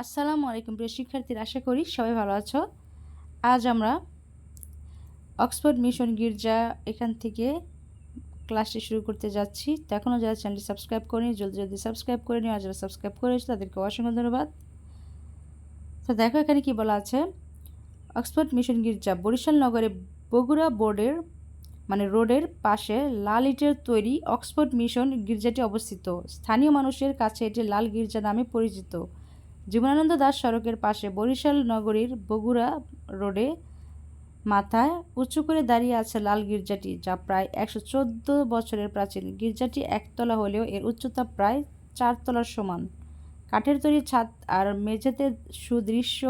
আসসালামু আলাইকুম প্রিয় শিক্ষার্থীরা, আশা করি সবাই ভালো আছো। আজ আমরা অক্সফোর্ড মিশন গির্জা এখান থেকে ক্লাসটি শুরু করতে যাচ্ছি। তো এখনও যারা চ্যানেলটি সাবস্ক্রাইব করেনি, জলদি জলদি সাবস্ক্রাইব করে নিও। আর যারা সাবস্ক্রাইব করেছে, তাদেরকে অসংখ্য ধন্যবাদ। তো দেখো এখানে কি বলা আছে? অক্সফোর্ড মিশন গির্জা বরিশাল নগরে বগুড়া বোর্ডের মানে রোডের পাশে লাল ইটের তৈরি অক্সফোর্ড মিশন গির্জাটি অবস্থিত। স্থানীয় মানুষের কাছে এটি লাল গির্জা নামে পরিচিত। জীবনানন্দ দাস সড়কের পাশে বরিশাল নগরীর বগুড়া রোডে মাথায় উঁচু করে দাঁড়িয়ে আছে লাল গির্জাটি, যা প্রায় একশো চোদ্দ বছরের প্রাচীন। গির্জাটি একতলা হলেও এর উচ্চতা প্রায় চারতলার সমান। কাঠের তৈরি ছাদ আর মেঝেতে সুদৃশ্য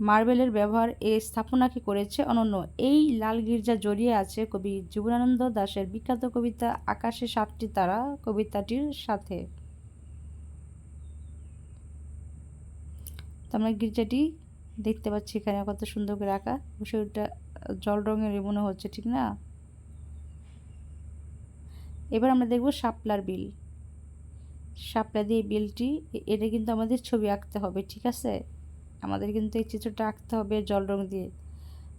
মার্বেলের ব্যবহার এই স্থাপনাকে করেছে অনন্য। এই লাল গির্জা জড়িয়ে আছে কবি জীবনানন্দ দাশের বিখ্যাত কবিতা আকাশে সাতটি তারা কবিতাটির সাথে। আমরা গির্জাটি দেখতে পাচ্ছি এখানে, কত সুন্দর করে আঁকা। অবশ্যই ওটা জল রঙের মনে হচ্ছে, ঠিক না? এবার আমরা দেখব শাপলার বিল। শাপলা দিয়ে বিলটি এটা কিন্তু আমাদের ছবি আঁকতে হবে, ঠিক আছে? আমাদের কিন্তু এই চিত্রটা আঁকতে হবে জল রং দিয়ে।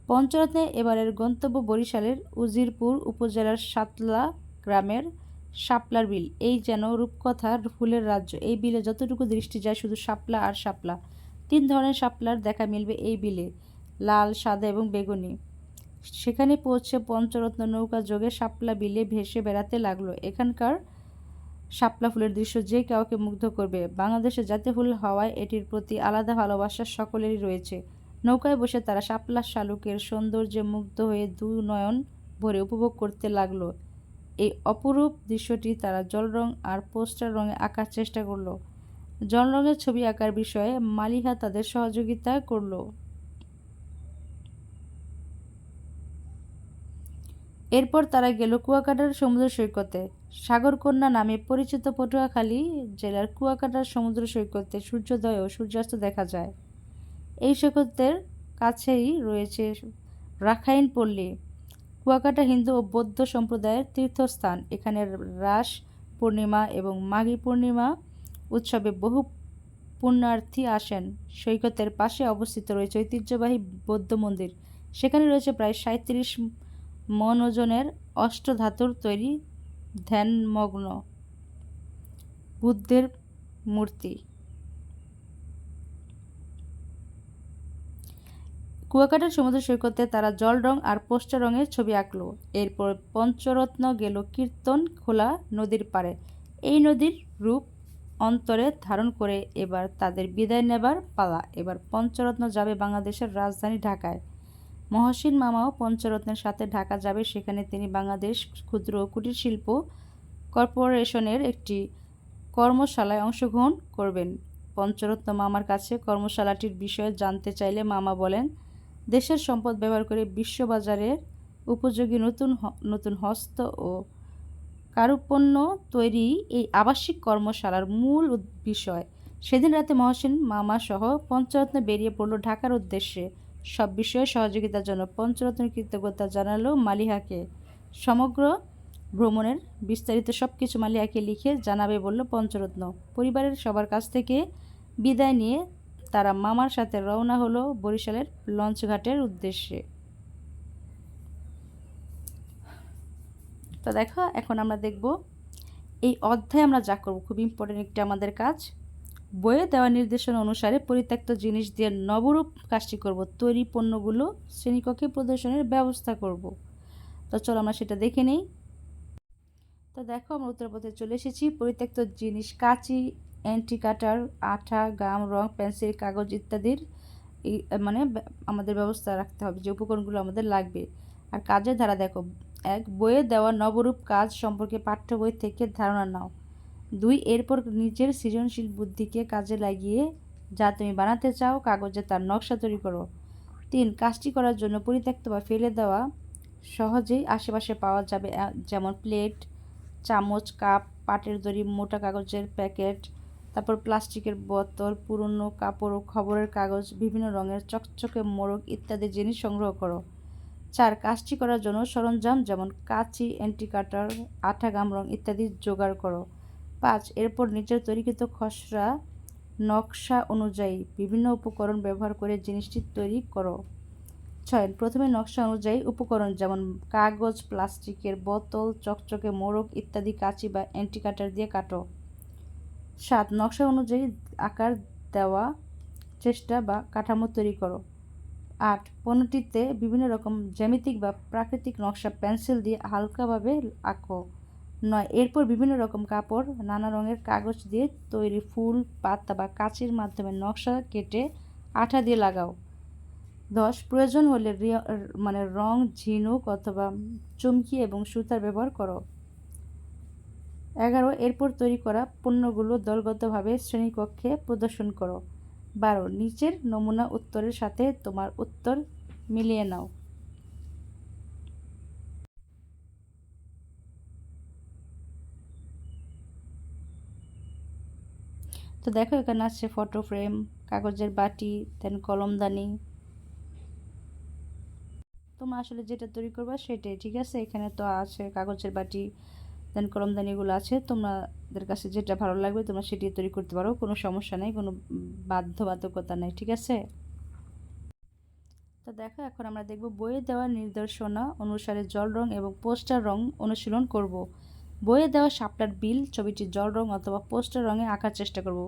পঞ্চরত্নে এবারের গন্তব্য বরিশালের উজিরপুর উপজেলার সাতলা গ্রামের শাপলার বিল। এই যেন রূপকথার ফুলের রাজ্য। এই বিলে যতটুকু দৃষ্টি যায় শুধু শাপলা আর শাপলা। তিন ধরনের শাপলার দেখা মিলবে এই বিলে, লাল, সাদা এবং বেগুনি। সেখানে পৌঁছে পঞ্চরত্ন নৌকা যোগে শাপলা বিলে ভেসে বেড়াতে লাগল। এখানকার শাপলা ফুলের দৃশ্য যে কাউকে মুগ্ধ করবে। বাংলাদেশের জাতীয় ফুল হওয়ায় এটির প্রতি আলাদা ভালোবাসা সকলেরই রয়েছে। নৌকায় বসে তারা শাপলা শালুকের সৌন্দর্যে মুগ্ধ হয়ে দু নয়ন ভরে উপভোগ করতে লাগল। এই অপরূপ দৃশ্যটি তারা জল রং আর পোস্টার রঙে আঁকার চেষ্টা করল। জল রঙের ছবি আঁকার বিষয়ে মালিহা তাদের সহযোগিতা করল। এরপর তারা গেল কুয়াকাটার সমুদ্র সৈকতে। সাগরকন্যা নামে পরিচিত পটুয়াখালী জেলার কুয়াকাটার সমুদ্র সৈকতে সূর্যোদয় ও সূর্যাস্ত দেখা যায়। এই সৈকতের কাছেই রয়েছে রাখাইন পল্লী, কুয়াকাটা হিন্দু ও বৌদ্ধ সম্প্রদায়ের তীর্থস্থান। এখানে রাস পূর্ণিমা এবং মাঘী পূর্ণিমা উৎসবে বহু পুণ্যার্থী আসেন। সৈকতের পাশে অবস্থিত রয়েছে ঐতিহ্যবাহী বৌদ্ধ মন্দির। সেখানে রয়েছে প্রায় সাঁত্রিশ মন ওজনের অষ্টধাতুর তৈরি ধ্যানমগ্ন বুদ্ধের মূর্তি। কুয়াকাটার সমুদ্র সৈকতে তারা জল রং আর পোস্টার রঙের ছবি আঁকল। এরপর পঞ্চরত্ন গেল কীর্তন খোলা নদীর পাড়ে। এই নদীর রূপ অন্তরে ধারণ করে এবার তাদের বিদায় নেবার পালা। এবার পঞ্চরত্ন যাবে বাংলাদেশের রাজধানী ঢাকায়। মহসিন মামাও পঞ্চরত্নের সাথে ঢাকা যাবে। সেখানে তিনি বাংলাদেশ ক্ষুদ্র কুটির শিল্প কর্পোরেশনের একটি কর্মশালায় অংশগ্রহণ করবেন। পঞ্চরত্ন মামার কাছে কর্মশালাটির বিষয়ে জানতে চাইলে মামা বলেন, দেশের সম্পদ ব্যবহার করে বিশ্ববাজারের উপযোগী নতুন নতুন হস্ত ও কারুপণ্য তৈরি এই আবাসিক কর্মশালার মূল বিষয়। সেদিন রাতে মহসিন মামা সহ পঞ্চরত্ন বেরিয়ে পড়ল ঢাকার উদ্দেশ্যে। সব বিষয়ে সহযোগিতার জন্য পঞ্চরত্ন কৃতজ্ঞতা জানালো মালিহাকে। সমগ্র ভ্রমণের বিস্তারিত সব কিছু মালিয়াকে লিখে জানাবে বলল পঞ্চরত্ন। পরিবারের সবার কাছ থেকে বিদায় নিয়ে তারা মামার সাথে রওনা হলো বরিশালের লঞ্চঘাটের উদ্দেশ্যে। তো দেখো, এখন আমরা দেখব এই অধ্যায়ে আমরা যা করব। খুব ইম্পর্টেন্ট একটি আমাদের কাজ। বইয়ে দেওয়া নির্দেশনা অনুসারে পরিত্যক্ত জিনিস দিয়ে নবরূপ কাজটি করব। তৈরি পণ্যগুলো শ্রেণীকক্ষে প্রদর্শনের ব্যবস্থা করব। তো চলো আমরা সেটা দেখে নেই। তো দেখো, আমরা উত্তরপথে চলে এসেছি। পরিত্যক্ত জিনিস, কাঁচি অ্যান্টি কাটার, আঠা, গাম, রং, পেন্সিল, কাগজ ইত্যাদির মানে আমাদের ব্যবস্থা রাখতে হবে। যে উপকরণগুলো আমাদের লাগবে। আর কাজের ধারা দেখো এক বইয়ে দেওয়া নবরূপ কাজ সম্পর্কে পাঠ্য বই থেকে ধারণা নাও। দুই, এরপর নিজের সৃজনশীল বুদ্ধিকে কাজে লাগিয়ে যা তুমি বানাতে চাও কাগজে তার নকশা তৈরি করো। তিন, কাজটি করার জন্য পরিত্যক্ত বা ফেলে দেওয়া সহজেই আশেপাশে পাওয়া যাবে যেমন প্লেট, চামচ, কাপ, পাটের দড়ি, মোটা কাগজের প্যাকেট, তারপর প্লাস্টিকের বোতল, পুরনো কাপড় ও খবরের কাগজ, বিভিন্ন রঙের চকচকে মোড়ক ইত্যাদি জিনিস সংগ্রহ করো। চার কাজটি করার জন্য সরঞ্জাম যেমন কাঁচি অ্যান্টি কাটার, আঠা গাম রং ইত্যাদি জোগাড় করো। পাঁচ, এরপর নিচের তৈরিকৃত খসড়া নকশা অনুযায়ী বিভিন্ন উপকরণ ব্যবহার করে জিনিসটি তৈরি করো। ছয়, প্রথমে নকশা অনুযায়ী উপকরণ যেমন কাগজ, প্লাস্টিকের বোতল, চকচকে মোড়ক ইত্যাদি কাঁচি বা অ্যান্টি কাটার দিয়ে কাটো। সাত, নকশা অনুযায়ী আকার দেওয়া চেষ্টা বা কাঠামো তৈরি করো। আট। পণ্যটিতে বিভিন্ন রকম জ্যামিতিক বা প্রাকৃতিক নকশা পেন্সিল দিয়ে হালকাভাবে আঁকো। নয়, এরপর বিভিন্ন রকম কাপড়, নানা রঙের কাগজ দিয়ে তৈরি ফুল, পাতা বা কাঁচির মাধ্যমে নকশা কেটে আঠা দিয়ে লাগাও। দশ, প্রয়োজন হলে মানে রং, ঝিনুক অথবা চুমকি এবং সুতার ব্যবহার করো। এগারো, এরপর তৈরি করা পণ্যগুলো দলগতভাবে শ্রেণীকক্ষে প্রদর্শন করো। বারো, নিচের নমুনা উত্তরের সাথে তোমার উত্তর মিলিয়ে নাও। তো দেখো, এখানে আছে ফটো ফ্রেম কাগজের বাটি দেন। কলমদানি তোমরা আসলে যেটা তৈরি করবা সেটাই, ঠিক আছে? এখানে তো আছে কাগজের বাটি দেন কলমদানিগুলো আছে, তোমাদের কাছে যেটা ভালো লাগবে তোমরা সেটি তৈরি করতে পারো, কোনো সমস্যা নেই, কোনো বাধ্যবাধকতা নেই, ঠিক আছে? তো দেখো, এখন আমরা দেখব বইয়ে দেওয়া নির্দেশনা অনুসারে জল রং এবং পোস্টার রং অনুশীলন করব। বইয়ে দেওয়া শাপলার বিল, ছবিটি জল রং অথবা পোস্টার রঙে আঁকার চেষ্টা করব।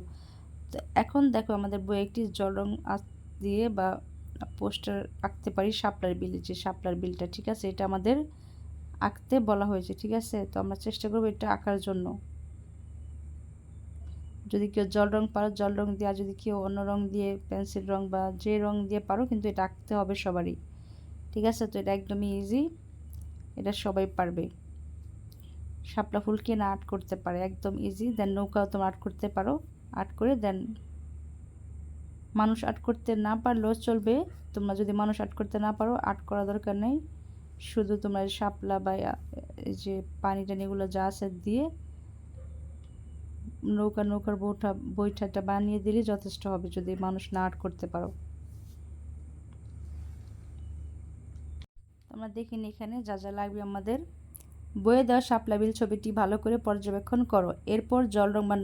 তো এখন দেখো, আমাদের বইয়ে একটি জল রং দিয়ে বা পোস্টার আঁকতে পারি শাপলার বিল, যে শাপলার বিলটা, ঠিক আছে? এটা আমাদের আঁকতে বলা হয়েছে, ঠিক আছে? তো আমরা চেষ্টা করব এটা আঁকার জন্য। যদি কেউ জল রং পারো, জল রং দিয়ে, আর যদি কেউ অন্য রং দিয়ে, পেন্সিল রং বা যে রং দিয়ে পারো, কিন্তু এটা আঁকতে হবে সবারই। ঠিক আছে? তো এটা একদমই ইজি এটা সবাই পারবে। শাপলা ফুল কে না আর্ট করতে পারে, একদম ইজি দেন নৌকাও তোমরা আর্ট করতে পারো। আর্ট করে দেন মানুষ আর্ট করতে না পারলেও চলবে। তোমরা যদি মানুষ আর্ট করতে না পারো, আর্ট করা দরকার নেই। শুধু তোমরা শাপলা বা যে পানি টানিগুলো যা আছে দিয়ে নৌকা, নৌকার বইটা বইটাটা বানিয়ে দিলে যথেষ্ট হবে যদি মানুষ না আর্ট করতে পারো। আমরা দেখিনি এখানে যা যা লাগবে আমাদের। বইয়ে দেওয়া শাপলা বিল ছবিটি ভালো করে পর্যবেক্ষণ করো। এরপর জল রং বা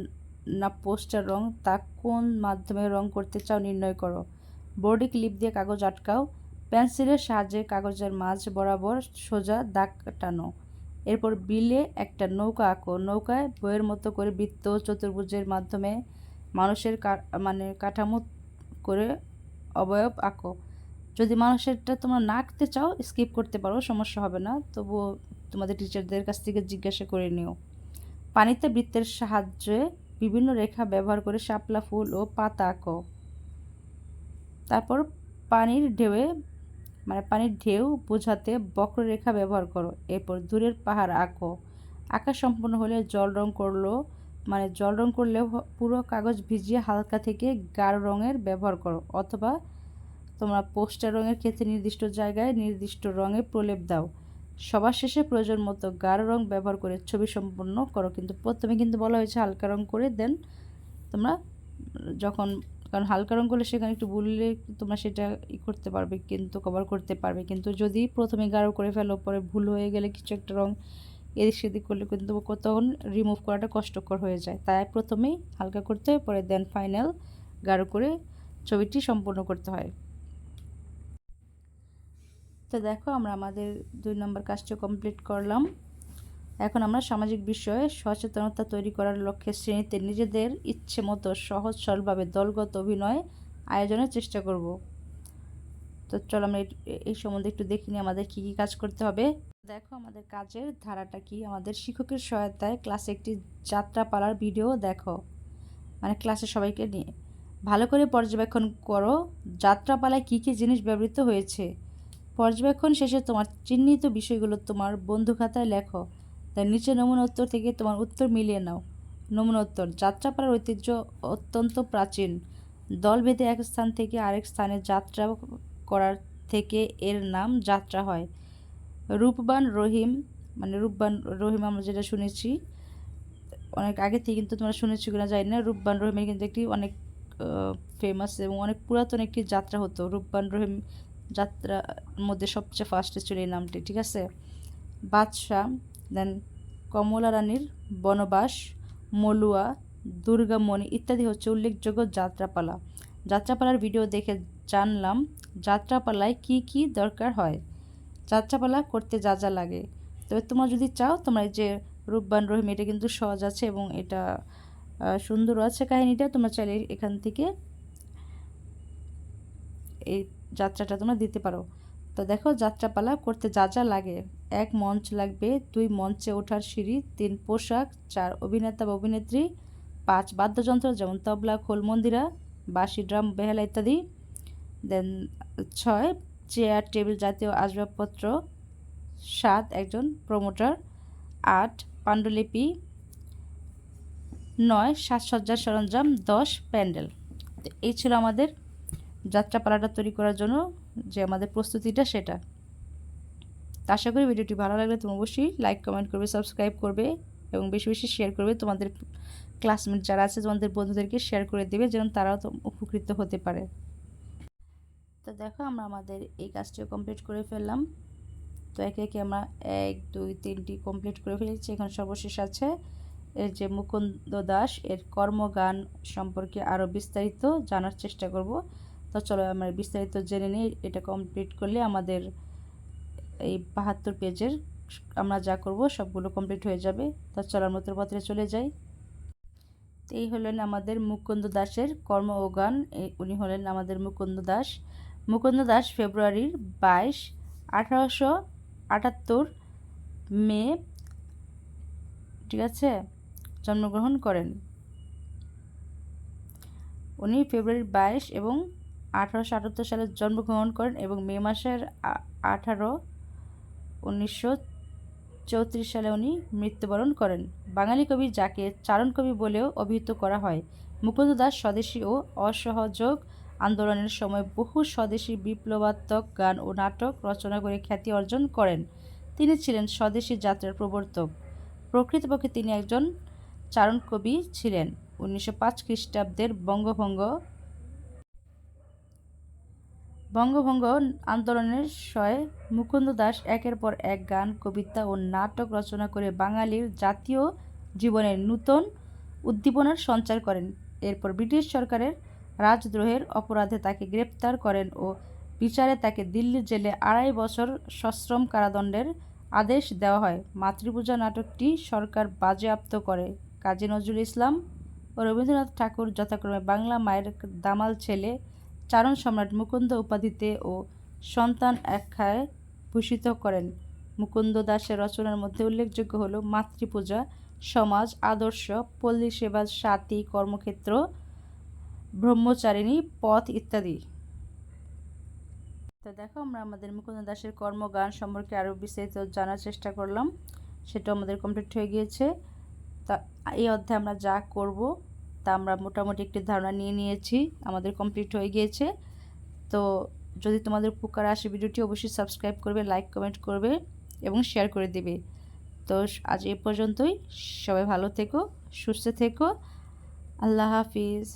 না পোস্টার রং তা কোন মাধ্যমে রং করতে চাও নির্ণয় করো। বোর্ডে ক্লিপ দিয়ে কাগজ আটকাও। পেন্সিলের সাহায্যে কাগজের মাঝ বরাবর সোজা দাগ টানো। এরপর বিলে একটা নৌকা আঁকো। নৌকায় বইয়ের মতো করে বৃত্ত, চতুর্ভুজের মাধ্যমে মানুষের মানে কাঠামো করে অবয়ব আঁকো। যদি মানুষেরটা তোমরা না আঁকতে চাও, স্কিপ করতে পারো, সমস্যা হবে না। তবুও তোমাদের টিচারদের কাছ থেকে জিজ্ঞাসা করে নিও। পানিতে বৃত্তের সাহায্যে বিভিন্ন রেখা ব্যবহার করে শাপলা ফুল ও পাতা আঁকো। তারপর পানির ঢেউয়ে মানে পানির ঢেউ বোঝাতে বক্ররেখা ব্যবহার করো। এরপর দূরের পাহাড় আঁকো। আঁকা সম্পূর্ণ হলে জল রং করল মানে জল রং করলে পুরো কাগজ ভিজিয়ে হালকা থেকে গাঢ় রঙের ব্যবহার করো। অথবা তোমরা পোস্টার রঙের ক্ষেত্রে নির্দিষ্ট জায়গায় নির্দিষ্ট রঙে প্রলেপ দাও। সবার শেষে প্রয়োজন মতো গাঢ় রং ব্যবহার করে ছবি সম্পন্ন করো। কিন্তু প্রথমে কিন্তু বলা হয়েছে হালকা রং করে, দেন তোমরা যখন কারণ হালকা রঙ করলে সেখানে একটু বুললে তোমরা সেটা ই করতে পারবে, কিন্তু কভার করতে পারবে। কিন্তু যদি প্রথমে গাঢ় করে ফেলো, পরে ভুল হয়ে গেলে কিছু একটা রঙ এদিক সেদিক করলে কিন্তু তখন রিমুভ করাটা কষ্টকর হয়ে যায়। তাই প্রথমেই হালকা করতে হয় পরে দেন ফাইনাল গাঢ় করে ছবিটি সম্পূর্ণ করতে হয়। তো দেখো আমরা আমাদের দুই নম্বর কাজটা কমপ্লিট করলাম। এখন আমরা সামাজিক বিষয়ে সচেতনতা তৈরি করার লক্ষ্যে শ্রেণীতে নিজেদের ইচ্ছে মতো সহজ সরলভাবে দলগত অভিনয় আয়োজনের চেষ্টা করব। তো চলো আমরা এই- সম্বন্ধে একটু দেখি নিই আমাদের কী কী কাজ করতে হবে। দেখো আমাদের কাজের ধারাটা কি? আমাদের শিক্ষকের সহায়তায় ক্লাসে একটি যাত্রাপালার ভিডিও দেখো। মানে ক্লাসে সবাইকে নিয়ে। ভালো করে পর্যবেক্ষণ করো, যাত্রাপালায় কী কী জিনিস ব্যবহৃত হয়েছে। পর্যবেক্ষণ শেষে তোমার চিহ্নিত বিষয়গুলো তোমার বন্ধু খাতায় লেখো। তার নিচে নমুনা উত্তর থেকে তোমার উত্তর মিলিয়ে নাও। নমুনা উত্তর যাত্রাপাড়ার ঐতিহ্য অত্যন্ত প্রাচীন। দলভেদে এক স্থান থেকে আরেক স্থানে যাত্রা করার থেকে এর নাম যাত্রা হয়। রূপবান রহিম মানে রূপবান রহিম আমরা যেটা শুনেছি, অনেক আগে থেকে কিন্তু তোমরা শুনেছি কিনা জানি না, রূপবান রহিমের কিন্তু একটি অনেক ফেমাস এবং অনেক পুরাতন একটি যাত্রা হতো। রূপবান রহিম যাত্রার মধ্যে সবচেয়ে ফার্স্টে ছিল এই নামটি, ঠিক আছে? বাদশাহ দেন কমলা রানীর বনবাস, মলুয়া, দুর্গামণি ইত্যাদি হচ্ছে উল্লেখযোগ্য যাত্রাপালা। যাত্রাপালার ভিডিও দেখে জানলাম যাত্রাপালায় কি কি দরকার হয়। যাত্রাপালা করতে যা যা লাগে। তবে তোমরা যদি চাও, তোমরা যে রূপবান রহিম, এটা কিন্তু সহজ আছে এবং এটা সুন্দর আছে কাহিনীটা, তোমরা চাইলে এখান থেকে এই যাত্রাটা তোমরা দিতে পারো। তো দেখো, যাত্রাপালা করতে যা যা লাগে। এক মঞ্চ লাগবে, দুই মঞ্চে ওঠার সিঁড়ি, তিন পোশাক, চার অভিনেতা বা অভিনেত্রী, পাঁচ বাদ্যযন্ত্র যেমন তবলা, খোল মন্দিরা, বাঁশি, ড্রাম, বেহালা ইত্যাদি। দেন ছয়, চেয়ার, টেবিল জাতীয় আসবাবপত্র। সাত, একজন প্রমোটার। আট, পাণ্ডুলিপি। নয়, সাজসজ্জার সরঞ্জাম। দশ, প্যান্ডেল। এই ছিল আমাদের যাত্রাপালাটা তৈরি করার জন্য যে আমাদের প্রস্তুতিটা সেটা। তা আশা করি ভিডিওটি ভালো লাগলে তুমি অবশ্যই লাইক কমেন্ট করবে সাবস্ক্রাইব করবে এবং বেশি বেশি শেয়ার করবে। তোমাদের ক্লাসমেট যারা আছে, তোমাদের বন্ধুদেরকে শেয়ার করে দেবে যেন তারাও তো উপকৃত হতে পারে। তো দেখো আমরা আমাদের এই কাজটিও কমপ্লিট করে ফেললাম। তো একে একে আমরা এক, দুই, তিনটি কমপ্লিট করে ফেলেছি। এখন সর্বশেষ আছে এর যে মুকুন্দ দাস, এর কর্মগান সম্পর্কে আরও বিস্তারিত জানার চেষ্টা করব। তো চলো আমরা বিস্তারিত জেনে নিই, এটা কমপ্লিট করলে আমাদের এই বাহাত্তর পেজের আমরা যা করব সবগুলো কমপ্লিট হয়ে যাবে। তো চলার আমরা পত্রে চলে যাই। এই হলেন আমাদের মুকুন্দ দাসের কর্ম ও গান। উনি হলেন আমাদের মুকুন্দ দাস। মুকুন্দ দাস ফেব্রুয়ারির বাইশ আঠারোশো আটাত্তর মে, ঠিক আছে, জন্মগ্রহণ করেন। উনি ফেব্রুয়ারির বাইশ এবং আঠারোশো আটাত্তর সালে জন্মগ্রহণ করেন এবং মে মাসের আঠারো উনিশশো চৌত্রিশ সালে উনি মৃত্যুবরণ করেন। বাঙালি কবি যাকে চারণ কবি বলেও অভিহিত করা হয়। মুকুন্দ দাস স্বদেশী ও অসহযোগ আন্দোলনের সময় বহু স্বদেশী বিপ্লবাত্মক গান ও নাটক রচনা করে খ্যাতি অর্জন করেন। তিনি ছিলেন স্বদেশী যাত্রার প্রবর্তক। প্রকৃতপক্ষে তিনি একজন চারণ কবি ছিলেন। উনিশশো পাঁচ খ্রিস্টাব্দের বঙ্গভঙ্গ বঙ্গভঙ্গ আন্দোলনের শয়ে মুকুন্দ দাস একের পর এক গান, কবিতা ও নাটক রচনা করে বাঙালির জাতীয় জীবনের নূতন উদ্দীপনার সঞ্চার করেন। এরপর ব্রিটিশ সরকারের রাজদ্রোহের অপরাধে তাকে গ্রেপ্তার করেন ও বিচারে তাকে দিল্লি জেলে আড়াই বছর সশ্রম কারাদণ্ডের আদেশ দেওয়া হয়। মাতৃপূজা নাটকটি সরকার বাজেয়াপ্ত করে। কাজী নজরুল ইসলাম ও রবীন্দ্রনাথ ঠাকুর যথাক্রমে বাংলা মায়ের দামাল ছেলে চারণ সম্রাট মুকুন্দ উপাধিতে ও সন্তান একখায় ভূষিত করেন। মুকুন্দ দাসের রচনার মধ্যে উল্লেখযোগ্য হল মাতৃপূজা, সমাজ, আদর্শ, পল্লী সেবা সাথী কর্মক্ষেত্র, ব্রহ্মচারিণী, পথ ইত্যাদি। তো দেখো, আমরা আমাদের মুকুন্দ দাসের কর্মগান সম্পর্কে আরও বিস্তারিত জানার চেষ্টা করলাম। সেটা আমাদের কমপ্লিট হয়ে গিয়েছে। তা, এই অধ্যায়ে আমরা যা করব তা আমরা মোটামুটি একটি ধারণা নিয়ে নিয়েছি, আমাদের কমপ্লিট হয়ে গিয়েছে। তো যদি তোমাদের উপকার আসে ভিডিওটি, অবশ্যই সাবস্ক্রাইব করবে লাইক কমেন্ট করবে এবং শেয়ার করে দেবে। তো আজ এ পর্যন্তই। সবাই ভালো থেকো, সুস্থ থেকো। আল্লাহ হাফিজ।